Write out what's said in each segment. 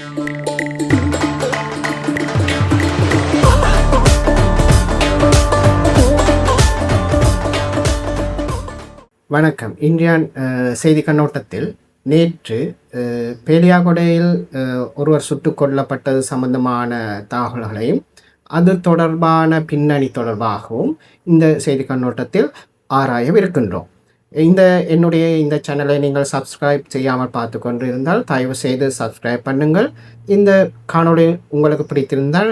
வணக்கம். இந்தியான் செய்தி கண்ணோட்டத்தில் நேற்று பேலியாகுடையில் பேலியாகொடையில் ஒருவர் சுட்டுக் கொல்லப்பட்டது சம்பந்தமான தகவல்களையும் அது தொடர்பான பின்னணி தொடர்பாகவும் இந்த செய்தி கண்ணோட்டத்தில் ஆராயவிருக்கின்றோம். இந்த என்னுடைய இந்த சேனலை நீங்கள் சப்ஸ்கிரைப் செய்யாமல் பார்த்து கொண்டு இருந்தால் தயவு செய்து சப்ஸ்கிரைப் பண்ணுங்கள். இந்த காணொளி உங்களுக்கு பிடித்திருந்தால்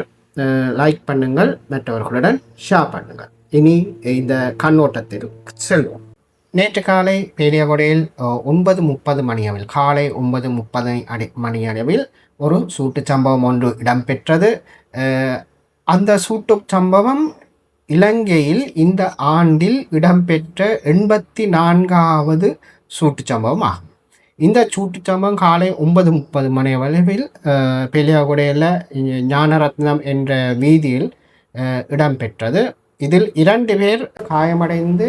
லைக் பண்ணுங்கள். மற்றவர்களுடன் ஷேர் பண்ணுங்கள். இனி இந்த கண்ணோட்டத்தில் செல்வோம். நேற்று காலை பேலியகொடையில் ஒன்பது முப்பது மணி அளவில் காலை ஒன்பது முப்பது அடி மணி அளவில் ஒரு சூட்டு சம்பவம் ஒன்று இடம்பெற்றது. அந்த சூட்டு சம்பவம் இலங்கையில் இந்த ஆண்டில் இடம்பெற்ற எண்பத்தி நான்காவது சூட்டு சம்பவம் ஆகும். இந்த சூட்டு சம்பவம் காலை ஒன்பது முப்பது மணி அளவில் அஹ், பெலியாகுடையில் ஞானரத்னம் என்ற வீதியில் இடம்பெற்றது. இதில் இரண்டு பேர் காயமடைந்து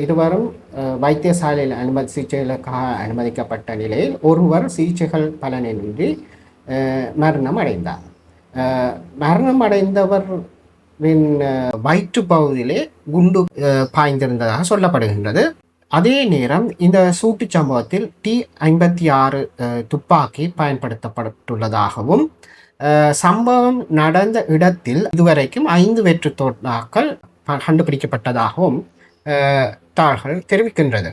இருவரும் வைத்தியசாலையில் அனுமதி சிகிச்சைகளுக்காக அனுமதிக்கப்பட்ட நிலையில் ஒருவர் சிகிச்சைகள் பலனின்றி மரணம் அடைந்தார். மரணம் அடைந்தவர் வயிற்று பகுதியிலே குண்டு பாய்ந்திருந்ததாக சொல்லப்படுகின்றது. அதே நேரம் இந்த சூட்டுச் சம்பவத்தில் டி ஐம்பத்தி ஆறு துப்பாக்கி பயன்படுத்தப்பட்டுள்ளதாகவும் சம்பவம் நடந்த இடத்தில் இதுவரைக்கும் ஐந்து வெற்று தோட்டாக்கள் கண்டுபிடிக்கப்பட்டதாகவும் தாள்கள் தெரிவிக்கின்றது.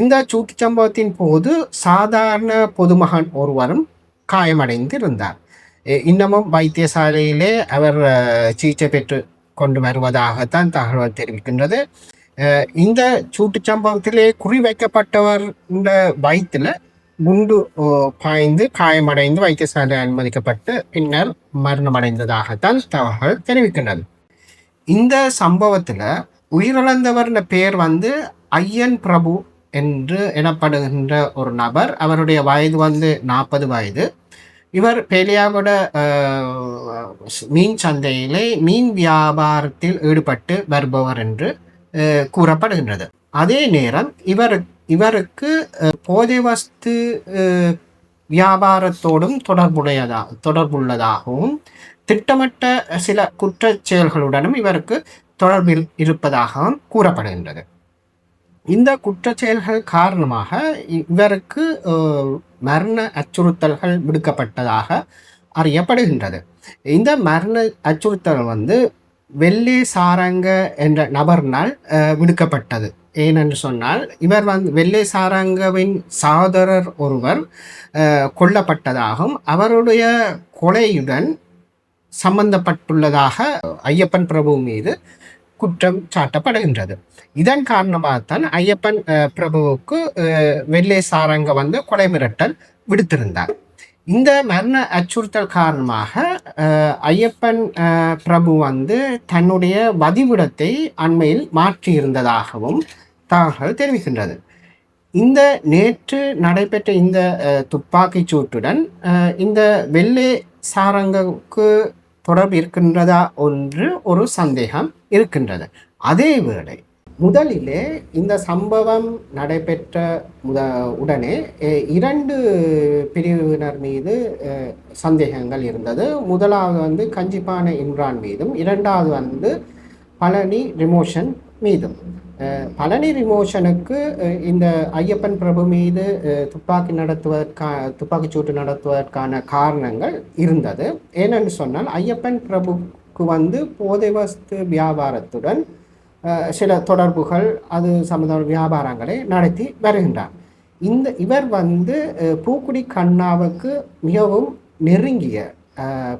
இந்த சூட்டுச் சம்பவத்தின் போது சாதாரண பொதுமகன் ஒருவரும் காயமடைந்து இருந்தார் இன்னமும் வைத்தியசாலையிலே அவர் சிகிச்சை பெற்று கொண்டு வருவதாகத்தான் தகவல் தெரிவிக்கின்றது இந்த சூட்டு சம்பவத்திலே குறிவைக்கப்பட்டவர் இந்த வயிற்றுல குண்டு பாய்ந்து காயமடைந்து வைத்தியசாலை அனுமதிக்கப்பட்டு பின்னர் மரணமடைந்ததாகத்தான் தகவல் தெரிவிக்கின்றது இந்த சம்பவத்தில் உயிரிழந்தவர் பெயர் வந்து ஐயன் பிரபு என்று எனப்படுகின்ற ஒரு நபர் அவருடைய வயது வந்து நாற்பது வயது இவர் பேலியாவோட மீன் சந்தையிலே மீன் வியாபாரத்தில் ஈடுபட்டு வருபவர் என்று கூறப்படுகின்றது. அதே நேரம் இவர் இவருக்கு போதை வஸ்து வியாபாரத்தோடும் தொடர்புடையதா தொடர்புள்ளதாகவும் திட்டமிட்ட சில குற்ற செயல்களுடனும் இவருக்கு தொடர்பில் இருப்பதாகவும் கூறப்படுகின்றது. இந்த குற்ற செயல்கள் காரணமாக இ- இவருக்கு மரண அச்சுறுத்தல்கள் விடுக்கப்பட்டதாக அறியப்படுகின்றது. இந்த மரண அச்சுறுத்தல் வந்து வெள்ளி சாரங்க என்ற நபர்னால் விடுக்கப்பட்டது. ஏனென்று சொன்னால் இவர் வந்து வெள்ளை சாரங்கவின் சகோதரர் ஒருவர் கொல்லப்பட்டதாகவும் அவருடைய கொலையுடன் சம்பந்தப்பட்டுள்ளதாக ஐயப்பன் பிரபு மீது குற்றம் சாட்டப்படுகின்றது. இதன் காரணமாகத்தான் ஐயப்பன் பிரபுவுக்கு வெள்ளை சாரங்க வந்து கொலை மிரட்டல் விடுத்திருந்தார். இந்த மரண அச்சுறுத்தல் காரணமாக ஐயப்பன் பிரபு வந்து தன்னுடைய வதிவிடத்தை அண்மையில் மாற்றியிருந்ததாகவும் தகவல்கள் தெரிவிக்கின்றது. இந்த நேற்று நடைபெற்ற இந்த துப்பாக்கிச் சூட்டுடன் இந்த வெள்ளை சாரங்குக்கு தொடர்பு இருக்கின்றதா ஒன்று ஒரு சந்தேகம் இருக்கின்றது. அதே வேளை முதலிலே இந்த சம்பவம் நடைபெற்ற முத உடனே இரண்டு பிரிவினர் மீது சந்தேகங்கள் இருந்தது. முதலாவது வந்து கஞ்சிப்பான இம்ரான் மீதும் இரண்டாவது வந்து பழனி ரிமோஷன் மீதும். பழனி ரிமோஷனுக்கு இந்த ஐயப்பன் பிரபு மீது துப்பாக்கி நடத்துவதற்கா துப்பாக்கிச்சூட்டு நடத்துவதற்கான காரணங்கள் இருந்தது. ஏனென்று சொன்னால் ஐயப்பன் பிரபுக்கு வந்து போதை வஸ்து வியாபாரத்துடன் சில தொடர்புகள் அது சம்பந்தமான வியாபாரங்களை நடத்தி வருகின்றார். இந்த இவர் வந்து பூக்குடி கண்ணாவுக்கு மிகவும் நெருங்கிய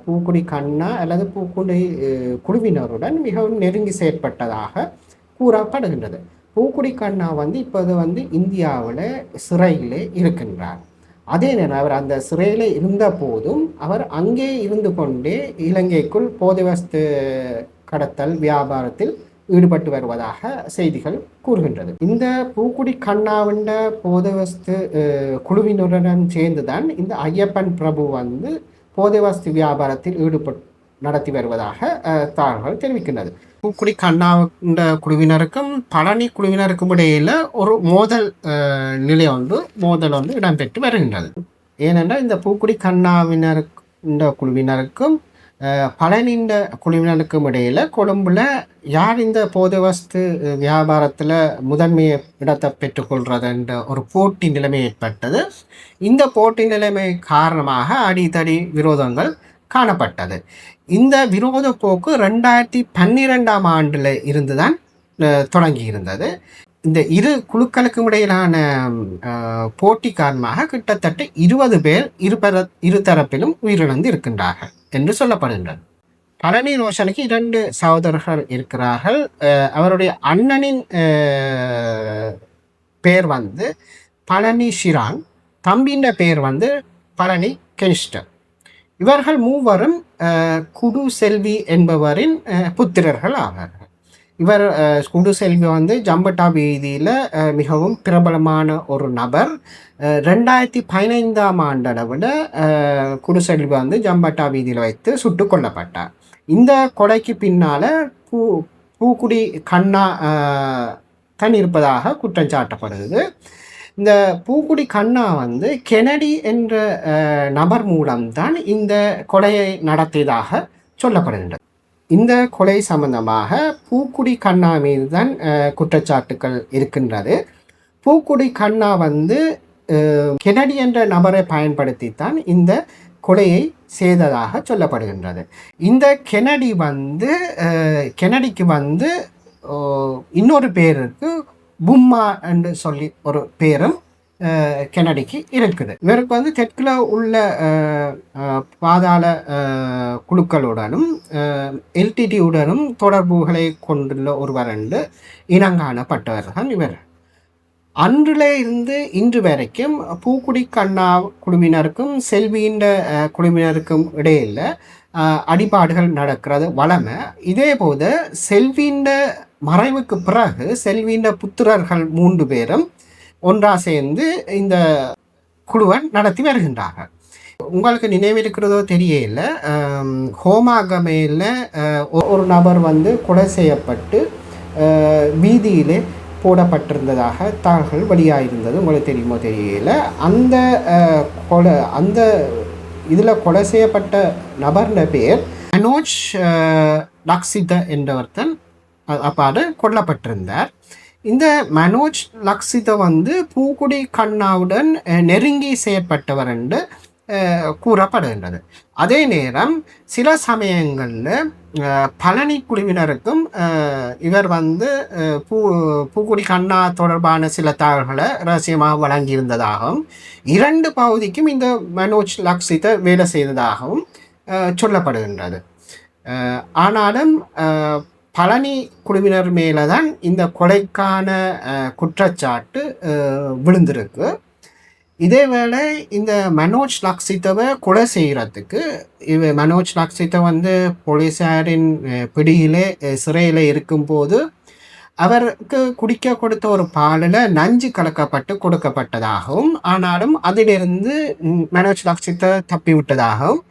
பூக்குடி கண்ணா அல்லது பூக்குடி குழுவினருடன் மிகவும் நெருங்கி செயற்பட்டதாக கூறப்படுகின்றது பூக்குடி கண்ணா வந்து இப்போது வந்து இந்தியாவில் சிறையில் இருக்கின்றார். அதே நேரம் அவர் அந்த சிறையில் இருந்த போதும் அவர் அங்கே இருந்து கொண்டே இலங்கைக்குள் போதைவஸ்து கடத்தல் வியாபாரத்தில் ஈடுபட்டு வருவதாக செய்திகள் கூறுகின்றது. இந்த பூக்குடி கண்ணாவிண்ட போதைவஸ்து குழுவினுடன் சேர்ந்துதான் இந்த ஐயப்பன் பிரபு வந்து போதைவஸ்து வியாபாரத்தில் ஈடுபட்டு நடத்தி வருவதாக அஹ், தகவல்கள் தெரிவிக்கின்றது. பூக்குடி கண்ணாண்ட குழுவினருக்கும் பழனி குழுவினருக்கும் இடையில ஒரு மோதல் நிலை ஒன்று மோதல் வந்து இடம்பெற்று வருகின்றது. ஏனென்றால் இந்த பூக்குடி கண்ணாவினருக்கு குழுவினருக்கும் பழனிண்ட பழனின்ற குழுவினருக்கும் இடையில் கொழும்புல யார் இந்த போதை வஸ்து வியாபாரத்தில் முதன்மை இடத்தை பெற்றுக்கொள்றதுன்ற ஒரு போட்டி நிலைமை ஏற்பட்டது. இந்த போட்டி நிலைமை காரணமாக அடித்தடி விரோதங்கள் காணப்பட்டது. இந்த விரோத போக்கு ரெண்டாயிரத்தி பன்னிரெண்டாம் ஆண்டில் இருந்து தான் தொடங்கி இருந்தது. இந்த இரு குழுக்களுக்கும் இடையிலான போட்டி காரணமாக கிட்டத்தட்ட இருபது பேர் இருபர இருதரப்பிலும் உயிரிழந்து இருக்கின்றார்கள் என்று சொல்லப்படுகின்றது. பழனி ரோஷனுக்கு இரண்டு சகோதரர்கள் இருக்கிறார்கள். அவருடைய அண்ணனின் பேர் வந்து பழனி ஷிரான் தம்பின்ற பேர் வந்து பழனி கெனிஸ்டர். இவர்கள் மூவரும் குடு செல்வி என்பவரின் புத்திரர்கள் ஆவார்கள் இவர் குடு செல்வி வந்து ஜம்பட்டா வீதியில் மிகவும் பிரபலமான ஒரு நபர். ரெண்டாயிரத்தி பதினைந்தாம் ஆண்டளவில் அஹ், குடு செல்வி வந்து ஜம்பட்டா வீதியில் வைத்து சுட்டு கொல்லப்பட்டார். இந்த கொலைக்கு பின்னால் பூ பூக்குடி கண்ணா அஹ், தன் இருப்பதாக குற்றம் சாட்டப்படுது இந்த பூக்குடி கண்ணா வந்து கெனடி என்ற நபர் மூலம்தான் இந்த கொலையை நடத்தியதாக சொல்லப்படுகின்றது. இந்த கொலை சம்பந்தமாக பூக்குடி கண்ணா மீது தான் குற்றச்சாட்டுக்கள் இருக்கின்றது. பூக்குடி கண்ணா வந்து கெனடி என்ற நபரை பயன்படுத்தித்தான் இந்த கொலையை செய்ததாக சொல்லப்படுகின்றது. இந்த கெனடி வந்து கெனடிக்கு வந்து இன்னொரு பேருக்கு பும்மா என்று சொல்லி ஒரு பேரும் கெனடிக்கு இருக்குது. இவருக்கு வந்து தெற்கில் உள்ள பாதாள குழுக்களுடனும் எல்டிடியுடனும் தொடர்புகளை கொண்டுள்ள ஒருவர் என்று தான் இவர். அன்றிலே இருந்து இன்று வரைக்கும் பூக்குடி கண்ணா குழுவினருக்கும் செல்வியின் குழுவினருக்கும் இடையில் அடிபாடுகள் நடக்கிறது வளமை. இதே போது செல்வியின் மறைவுக்கு பிறகு செல்வியின் புத்திரர்கள் மூன்று பேரும் ஒன்றா சேர்ந்து இந்த குழுவை நடத்தி வருகின்றார்கள். உங்களுக்கு நினைவிருக்கிறதோ தெரியல ஆம், ஹோமாகமையில் ஒ- ஒரு நபர் வந்து கொலை செய்யப்பட்டு வீதியிலே போடப்பட்டிருந்ததாக தகவல் வெளியாயிருந்தது உங்களுக்கு தெரியுமோ தெரியல. அந்த கொலை அந்த இதில் கொலை செய்யப்பட்ட நபர்ன பேர் மனோஜ் அஹ், லக்ஷித என்றவர்த்தன். அப்பாடு கொல்லப்பட்டிருந்தார். இந்த மனோஜ் லக்ஷிதை வந்து பூக்குடி கண்ணாவுடன் நெருங்கி செயற்பட்டவர் என்று கூறப்படுகின்றது. அதே நேரம் சில சமயங்களில் பழனி குழுவினருக்கும் இவர் வந்து பூ பூக்குடி கண்ணா தொடர்பான சில தகவல்களை ரகசியமாக வழங்கியிருந்ததாகவும் இரண்டு பகுதிக்கும் இந்த மனோஜ் லக்ஷிதை வேலை செய்ததாகவும் சொல்லப்படுகின்றது. ஆனாலும் பழனி குழுவினர் மேலே தான் இந்த கொலைக்கான குற்றச்சாட்டு விழுந்திருக்கு. இதேவேளை இந்த மனோஜ் லக்ஷித்தவை கொலை செய்கிறதுக்கு இவ மனோஜ் லக்ஷித்தை வந்து போலீஸாரின் பிடியிலே சிறையில் இருக்கும்போது அவருக்கு குடிக்க கொடுத்த ஒரு பாலில் நஞ்சு கலக்கப்பட்டு கொடுக்கப்பட்டதாகவும் ஆனாலும் அதிலிருந்து மனோஜ் லக்ஷித்தை தப்பி விட்டதாகவும்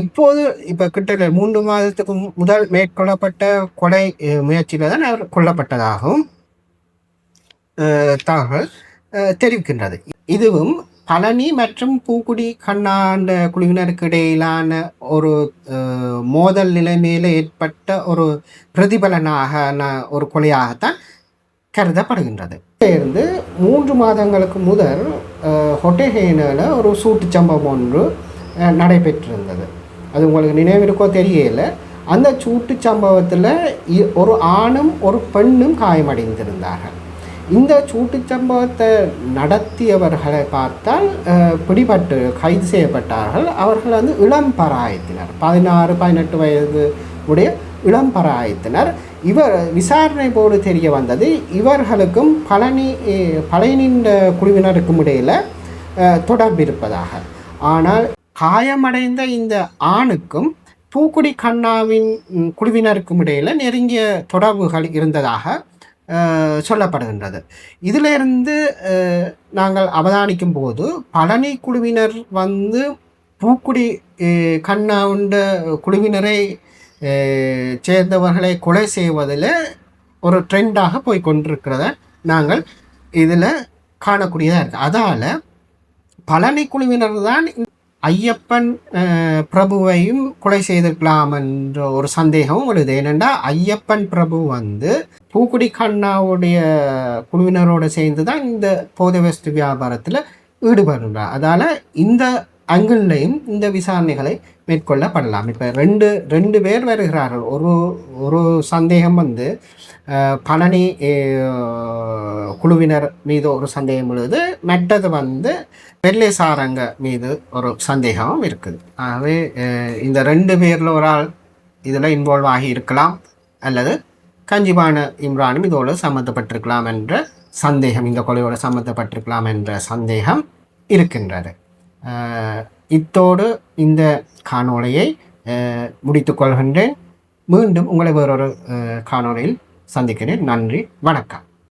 இப்போது இப்போ கிட்ட மூன்று மாதத்துக்கு முதல் மேற்கொள்ளப்பட்ட கொலை முயற்சியில் தான் அவர் கொல்லப்பட்டதாகவும் தகவல் தெரிவிக்கின்றது. இதுவும் பழனி மற்றும் பூக்குடி கண்ணாண்ட குழுவினருக்கு இடையிலான ஒரு மோதல் நிலைமையில் ஏற்பட்ட ஒரு பிரதிபலனாக ஒரு கொலையாகத்தான் கருதப்படுகின்றது. இருந்து மூன்று மாதங்களுக்கு முதல் ஹொட்டேஹேனில் ஒரு சூட்டு சம்பவம் ஒன்று நடைபெற்றிருந்தது. அது உங்களுக்கு நினைவிருக்கோ தெரியல. அந்த சூட்டு சம்பவத்தில் ஒரு ஆணும் ஒரு பெண்ணும் காயமடைந்திருந்தார்கள். இந்த சூட்டு சம்பவத்தை நடத்தியவர்களை பார்த்தால் பிடிபட்டு கைது செய்யப்பட்டார்கள். அவர்கள் வந்து இளம் பராயத்தினர். பதினாறு பதினெட்டு வயது உடைய இளம் பராயத்தினர். இவர் விசாரணை போது தெரிய வந்தது இவர்களுக்கும் பழனி பழனின்ற குழுவினருக்கும் இடையில் தொடர்பு இருப்பதாக ஆனால் காயமடைந்த இந்த ஆணுக்கும் பூக்குடி கண்ணாவின் குழுவினருக்கும் இடையில் நெருங்கிய தொடர்புகள் இருந்ததாக சொல்லப்படுகின்றது. இதிலிருந்து நாங்கள் அவதானிக்கும் போது பழனி குழுவினர் வந்து பூக்குடி கண்ணா உண்ட குழுவினரை சேர்ந்தவர்களை கொலை செய்வதில் ஒரு ட்ரெண்டாக போய் கொண்டிருக்கிறத நாங்கள் இதில் காணக்கூடியதாக இருக்குது அதால் பழனி குழுவினர் தான் ஐயப்பன் பிரபுவையும் கொலை செய்திருக்கலாம் என்ற ஒரு சந்தேகம் வருது. ஏனென்றா ஐயப்பன் பிரபு வந்து பூக்குடி கண்ணாவுடைய குழுவினரோடு சேர்ந்து தான் இந்த போதை வஸ்து வியாபாரத்தில் ஈடுபடுறார். அதால் இந்த அங்கிள்லையும் இந்த விசாரணைகளை மேற்கொள்ளப்படலாம். இப்போ ரெண்டு ரெண்டு பேர் வருகிறார்கள். ஒரு ஒரு சந்தேகம் வந்து பழனி குழுவினர் மீது ஒரு சந்தேகம் உள்ளது. மற்றது வந்து வெள்ளை சாரங்க மீது ஒரு சந்தேகமும் இருக்குது. ஆகவே இந்த ரெண்டு பேரில் ஒரு ஆள் இதில் இன்வால்வ் ஆகி இருக்கலாம். அல்லது கஞ்சிபான இம்ரானும் இதோடு சம்மந்தப்பட்டிருக்கலாம் என்ற சந்தேகம் இந்த கொலையோடு சம்மந்தப்பட்டிருக்கலாம் என்ற சந்தேகம் இருக்கின்றது. இத்தோடு இந்த காணொளியை அஹ், கொள்கின்றேன். மீண்டும் உங்களை வேறொரு அஹ், காணொளியில் சந்திக்கிறேன். நன்றி. வணக்கம்.